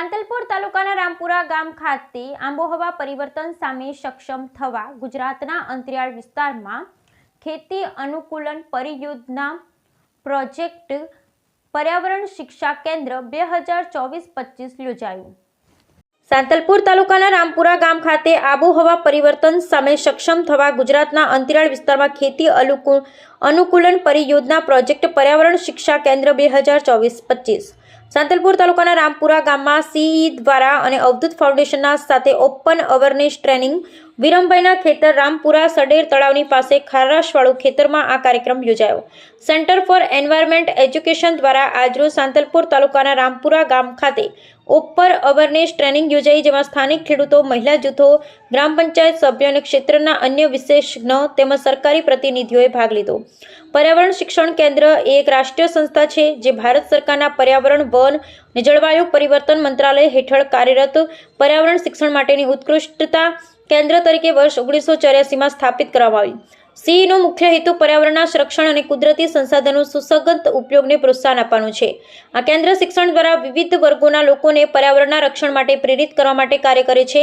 સાંતલપુર તાલુકાના રામપુરા ગામ ખાતે આબોહવા પરિવર્તન સામે સક્ષમ થવા ગુજરાતના અંતરિયાળ વિસ્તારમાં ખેતી અનુકૂલન પરિયોજના પ્રોજેક્ટ પર્યાવરણ શિક્ષા કેન્દ્ર બે હજાર ચોવીસ પચીસ યોજાયું. સાંતલપુર તાલુકાના રામપુરા ગામ ખાતે આબોહવા પરિવર્તન સામે સક્ષમ થવા ગુજરાતના અંતરિયાળ વિસ્તારમાં ખેતી અનુકૂ- અનુકૂલન પરિયોજના પ્રોજેક્ટ પર્યાવરણ શિક્ષા કેન્દ્ર બે હજાર ચોવીસ પચીસ. સાંતલપુર તાલુકાના રામપુરા ગામમાં સીઈ દ્વારા અને અવધૂત ફાઉન્ડેશનના સાથે ઓપન અવેરનેસ ટ્રેનિંગ વિરમભાઈના ખેતર રામપુરા સડેર તળાવની પાસે ખારાશવાળું ખેતરમાં આ કાર્યક્રમ યોજાયો. સેન્ટર ફોર એન્વાયરમેન્ટ એજ્યુકેશન દ્વારા આજરોજ સાંતલપુર તાલુકાના રામપુરા ગામ ખાતે ઓપર અવેરનેસ ટ્રેનિંગ યોજાઈ, જેમાં સ્થાનિક ખેડૂતો, મહિલા જૂથો, ગ્રામ પંચાયત સભ્યો અને ક્ષેત્રના અન્ય વિશેષજ્ઞ તેમજ સરકારી પ્રતિનિધિઓએ ભાગ લીધો. પર્યાવરણ શિક્ષણ કેન્દ્ર એક રાષ્ટ્રીય સંસ્થા છે, જે ભારત સરકારના પર્યાવરણ, વન અને જળવાયુ પરિવર્તન મંત્રાલય હેઠળ કાર્યરત પર્યાવરણ શિક્ષણ માટેની ઉત્કૃષ્ટતા કેન્દ્ર તરીકે વર્ષ ઓગણીસો ચોર્યાસીમાં સ્થાપિત કરવામાં આવી સીઈનો મુખ્ય હેતુ પર્યાવરણના સંરક્ષણ અને કુદરતી સંસાધનો સુસંગત ઉપયોગને પ્રોત્સાહન આપવાનું છે. આ કેન્દ્ર શિક્ષણ દ્વારા વિવિધ વર્ગોના લોકોને પર્યાવરણના રક્ષણ માટે પ્રેરિત કરવા માટે કાર્ય કરે છે.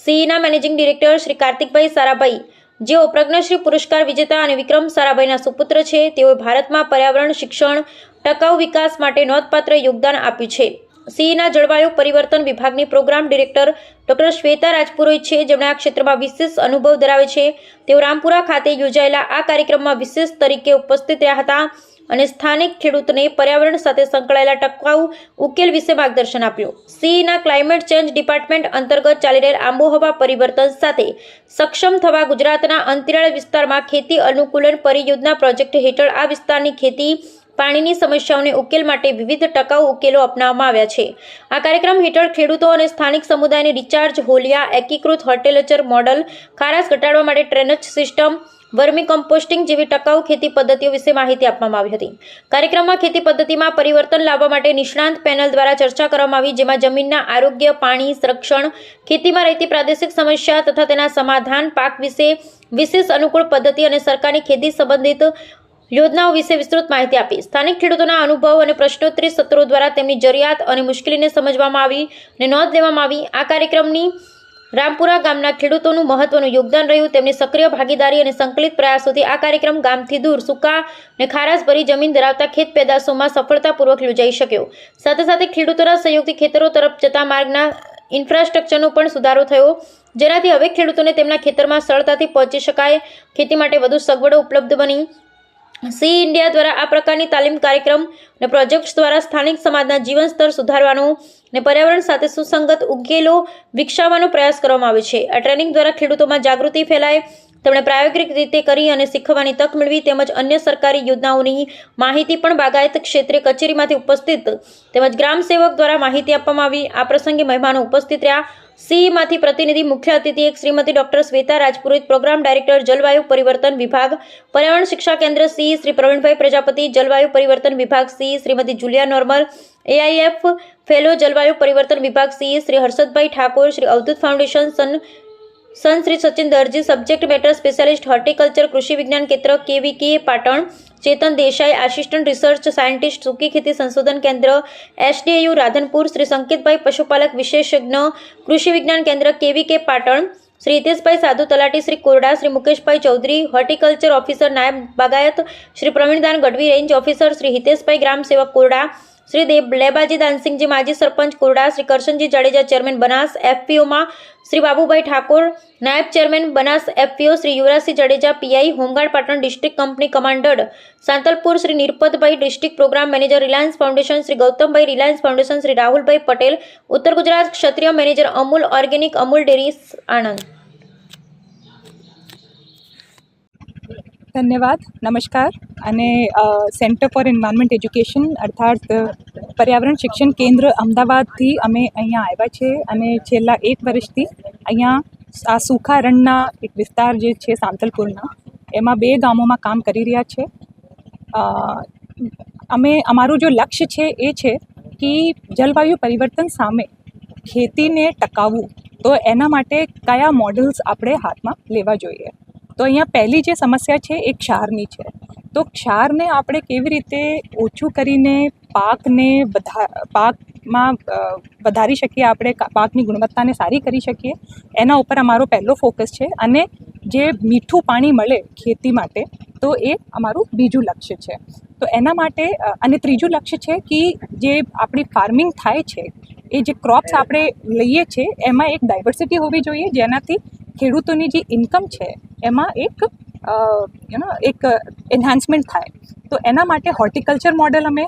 સીઈના મેનેજિંગ ડિરેક્ટર શ્રી કાર્તિકભાઈ સારાભાઈ, જેઓ પ્રજ્ઞશ્રી પુરસ્કાર વિજેતા અને વિક્રમ સારાભાઈના સુપુત્ર છે, તેઓએ ભારતમાં પર્યાવરણ શિક્ષણ, ટકાઉ વિકાસ માટે નોંધપાત્ર યોગદાન આપ્યું છે. સીઈના જળવાયુ પરિવર્તન વિભાગની programme director doctor Shweta Rajpurohit છે. જેમણે આ ક્ષેત્રમાં વિશેષ અનુભવ ધરાવે છે. તેઓ રામપુરા ખાતે યોજાયેલા આ કાર્યક્રમમાં વિશેષ તરીકે ઉપસ્થિત રહ્યા હતા અને સ્થાનિક ખેડૂતને પર્યાવરણ સાથે સંકળાયેલા ટકાઉ ઉકેલ વિશે માર્ગદર્શન આપ્યું. સીઈના ક્લાઇમેટ ચેન્જ ડિપાર્ટમેન્ટ અંતર્ગત ચાલી રહેલ આબોહવા પરિવર્તન સાથે સક્ષમ થવા ગુજરાતના અંતરિયાળ વિસ્તારમાં ખેતી અનુકૂલન પરિયોજના પ્રોજેક્ટ હેઠળ આ વિસ્તારની ખેતી પાણીની સમસ્યાઓને ઉકેલ માટે વિવિધ ટકાઉ ઉકેલો અપનાવવામાં આવ્યા છે. આ કાર્યક્રમ હેઠળ ખેડૂતો અને સ્થાનિક સમુદાયને રિચાર્જ, હોલિયા, એકીકૃત હોર્ટિકલ્ચર મોડલ, ખારાશ ઘટાડવા માટે ટ્રેનેજ સિસ્ટમ, વર્મી કમ્પોસ્ટિંગ જેવી ટકાઉ ખેતી પદ્ધતિઓ વિશે માહિતી આપવામાં આવી હતી. કાર્યક્રમમાં ખેતી પદ્ધતિમાં પરિવર્તન લાવવા માટે નિષ્ણાંત પેનલ દ્વારા ચર્ચા કરવામાં આવી, જેમાં જમીનના આરોગ્ય, પાણી, સંરક્ષણ, ખેતીમાં રહેતી પ્રાદેશિક સમસ્યા તથા તેના સમાધાન, પાક વિશે વિશેષ અનુકૂળ પદ્ધતિ અને સરકારની ખેતી સંબંધિત યોજનાઓ વિશે વિસ્તૃત માહિતી આપી. સ્થાનિક ખેડૂતોના અનુભવ અને પ્રશ્નોત્તરી સત્રો દ્વારા તેમની જરૂરિયાત અને મુશ્કેલીને સમજવામાં આવી અને નોંધ લેવામાં આવી. આ કાર્યક્રમની રામપુરા ગામના ખેડૂતોનું મહત્વનું યોગદાન રહ્યું. તેમની સક્રિય ભાગીદારી અને સંકલિત પ્રયાસોથી આ કાર્યક્રમ ગામથી દૂર, સૂકા અને ખારાશભરી જમીન ધરાવતા ખેત પેદાશોમાં સફળતાપૂર્વક યોજાઈ શક્યો. સાથે સાથે ખેડૂતોના સહયોગથી ખેતરો તરફ જતા માર્ગના ઇન્ફ્રાસ્ટ્રક્ચરનો પણ સુધારો થયો. જેનાથી હવે ખેડૂતોને તેમના ખેતરમાં સરળતાથી પહોંચી શકાય. ખેતી માટે વધુ સગવડો ઉપલબ્ધ બની. સી ઇન્ડિયા દ્વારા આ પ્રકારની તાલીમ કાર્યક્રમ અને પ્રોજેક્ટ્સ દ્વારા સ્થાનિક સમાજના જીવન સ્તર સુધારવાનો અને પર્યાવરણ સાથે સુસંગત ઉકેલો વિકસાવવાનો પ્રયાસ કરવામાં આવે છે. આ ટ્રેનિંગ દ્વારા ખેડૂતોમાં જાગૃતિ ફેલાય તેમણે પ્રાયોગિક રીતે કરી અને શીખવાની તક મેળવી તેમજ અન્ય સરકારી યોજનાઓની માહિતી પણ બાગાયત ક્ષેત્રે કચેરીમાંથી ઉપસ્થિત તેમજ ગ્રામ સેવક દ્વારા માહિતી આપવામાં આવી. આ પ્રસંગે મહેમાનો ઉપસ્થિત રહ્યા. સીઈમાંથી પ્રતિનિધિ મુખ્ય અતિથિ એક Shrimati doctor Shweta Rajpurohit programme director જલવાયુ પરિવર્તન વિભાગ, પર્યાવરણ શિક્ષા કેન્દ્ર સી શ્રી પ્રવીણભાઈ પ્રજાપતિ, જલવાયુ પરિવર્તન વિભાગ C Shrimati Julia Norman AIF fellow જલવાયુ પરિવર્તન વિભાગ સી શ્રી હર્ષદભાઈ ઠાકોર, શ્રી અવધૂત ફાઉન્ડેશન સન સન Shri Sachin Darji subject matter specialist horticulture કૃષિ વિજ્ઞાન કેન્દ્ર KVK Patan, Chetan Desai assistant research scientist સૂકી ખેતી સંશોધન કેન્દ્ર એસડીએયુ રાધનપુર, શ્રી સંકેતભાઈ પશુપાલક વિશેષજ્ઞ, કૃષિ વિજ્ઞાન કેન્દ્ર કેવીકે પાટણ, શ્રી હિતેશભાઈ સાધુ તલાટી, શ્રી કોરડા, શ્રી મુકેશભાઈ ચૌધરી હોર્ટિકલ્ચર ઓફિસર નાયબ બાગાયત, શ્રી પ્રવીણદાન ગઢવી રેન્જ ઓફિસર શ્રી હિતેશભાઈ ગ્રામ સેવક કોરડા શ્રી દેવ લેબાજી દાનસિંહજી, માજી સરપંચ કોરડા, શ્રી કરશનજી જાડેજા, ચેરમેન બનાસ, એફપીઓમાં શ્રી બાબુભાઈ ઠાકોર, નાયબ chairman Banas, FPO Shri Yuvrajsinh Jadeja, PI home guard Patan district company commander, Santalpur Shri Nirpatbhai district programme manager, Reliance Foundation Shri Gautambhai, Reliance Foundation Shri Rahulbhai Patel, ઉત્તર Gujarat Kshatriya manager Amul organic, Amul dairy Anand. ધન્યવાદ. નમસ્કાર. અને centre for environment education અર્થાત પર્યાવરણ શિક્ષણ કેન્દ્ર અમદાવાદથી અમે અહીંયા આવ્યા છે અને છેલ્લા એક વર્ષથી અહીંયા આ સૂખા રણના એક વિસ્તાર જે છે સાંતલપુરના, એમાં બે ગામોમાં કામ કરી રહ્યા છે. અમે, અમારું જો લક્ષ્ય છે એ છે કે જલવાયુ પરિવર્તન સામે ખેતીને ટકાવવું, તો એના માટે કયા મોડલ્સ આપણે હાથમાં લેવા જોઈએ? તો અહીંયા પહેલી જે સમસ્યા છે એ ક્ષારની છે. તો ક્ષારને આપણે કેવી રીતે ઓછું કરીને પાકને વધા પાકમાં વધારી શકીએ આપણે, પાકની ગુણવત્તાને સારી કરી શકીએ, એના ઉપર અમારો પહેલો ફોકસ છે. અને જે મીઠું પાણી મળે ખેતી માટે, તો એ અમારું બીજું લક્ષ્ય છે. તો એના માટે અને ત્રીજું લક્ષ્ય છે કે જે આપણી ફાર્મિંગ થાય છે, એ જે ક્રોપ્સ આપણે લઈએ છીએ એમાં એક ડાયવર્સિટી હોવી જોઈએ, જેનાથી ખેડૂતોની જે ઇન્કમ છે એમાં એક યુનો એક એન્હાન્સમેન્ટ થાય. તો એના માટે હોર્ટિકલ્ચર મોડેલ અમે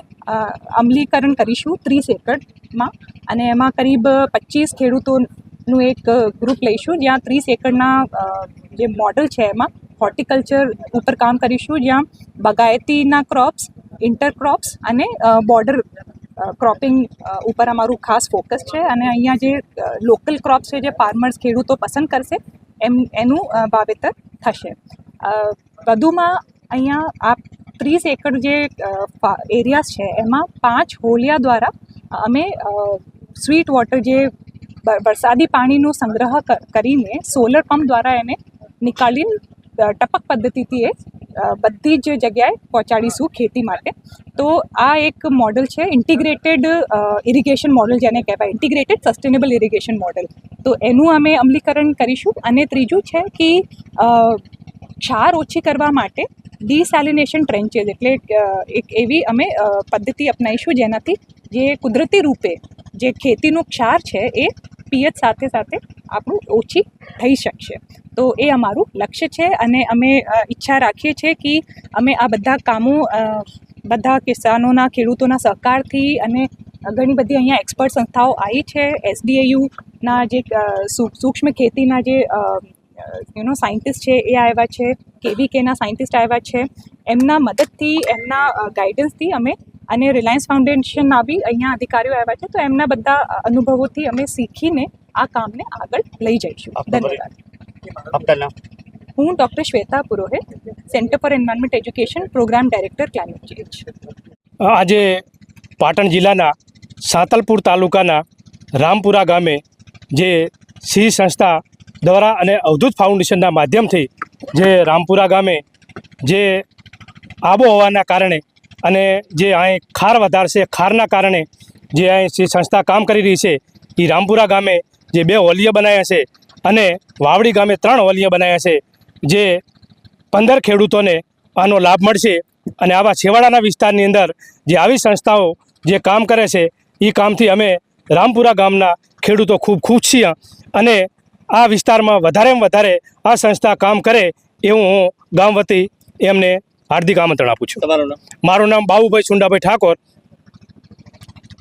અમલીકરણ કરીશું ત્રીસ એકડમાં અને એમાં કરીબ પચીસ ખેડૂતોનું એક ગ્રુપ લઈશું, જ્યાં ત્રીસ એકડના જે મોડલ છે એમાં હોર્ટિકલ્ચર ઉપર કામ કરીશું, જ્યાં બગાયતીના ક્રોપ્સ ઇન્ટરક્રોપ્સ અને બોર્ડર ક્રોપિંગ ઉપર અમારું ખાસ ફોકસ છે. અને અહીંયા જે લોકલ ક્રોપ્સ છે જે ફાર્મર્સ ખેડૂતો પસંદ કરશે એમ, એનું વાવેતર થશે. વધુમાં અહીંયા આ ત્રીસ એકર જે એરિયાસ છે, એમાં પાંચ હોલિયા દ્વારા અમે સ્વીટ વોટર જે વરસાદી પાણીનો સંગ્રહ કરીને સોલર પંપ દ્વારા એને નિકાળી ટપક પદ્ધતિથી એ બધી જ જગ્યાએ પહોંચાડીશું ખેતી માટે. તો આ એક મોડલ છે ઇન્ટિગ્રેટેડ ઇરિગેશન મોડલ જેને કહેવાય. Integrated sustainable irrigation model. તો એનું અમે અમલીકરણ કરીશું. અને ત્રીજું છે કે ક્ષાર ઓછી કરવા માટે ડિસેલિનેશન ટ્રેન્ચેસ એટલે એક એવી અમે પદ્ધતિ અપનાવીશું જેનાથી જે કુદરતી રૂપે જે ખેતીનો ક્ષાર છે એ પિયત સાથે સાથે આપણું ઓછી થઈ શકશે. તો એ અમારું લક્ષ્ય છે અને અમે ઈચ્છા રાખીએ છીએ કે અમે આ બધા કામો બધા કિસાનોના, ખેડૂતોના સહકારથી અને ઘણી બધી અહીંયા એક્સપર્ટ સંસ્થાઓ આવી છે. એસડીએયુના જે સૂક્ષ્મ ખેતીના જે યુ નો સાયન્ટિસ્ટ છે એ આવ્યા છે કેવીકેના સાયન્ટિસ્ટ આવ્યા છે. એમના મદદથી, એમના ગાઈડન્સથી અમે અને રિલાયન્સ ફાઉન્ડેશનના બી અહીંયા અધિકારીઓ આવ્યા છે. તો એમના બધા અનુભવોથી અમે શીખીને આ કામને આગળ લઈ જઈશું. ધન્યવાદ. હું doctor Shweta Purohit centre for environment education programme director climate change આજે પાટણ જિલ્લાના સાંતલપુર તાલુકાના રામપુરા ગામે જે સિંહ સંસ્થા દ્વારા અને અવધૂત ફાઉન્ડેશનના માધ્યમથી જે રામપુરા ગામે જે આબોહવાના કારણે અને જે અહીં ખાર વધારશે ખારના કારણે જે અહીં સિંહ સંસ્થા કામ કરી રહી છે એ રામપુરા ગામે જે બે હોલીઓ બનાવ્યા છે અને વાવડી ગામે ત્રણ હોલીઓ બનાવ્યા છે જે પંદર ખેડૂતોને આનો લાભ મળશે અને આવા છેવાડાના વિસ્તારની અંદર જે આવી સંસ્થાઓ જે કામ કરે છે એ કામથી અમે રામપુરા ગામના ખેડૂતો ખૂબ ખુશ છીએ અને આ વિસ્તારમાં વધારેમાં વધારે આ સંસ્થા કામ કરે એવું હું ગામ વતી એમને હાર્દિક આમંત્રણ આપું છું. તમારું નામ? મારું નામ બાબુભાઈ સુંડાભાઈ ઠાકોર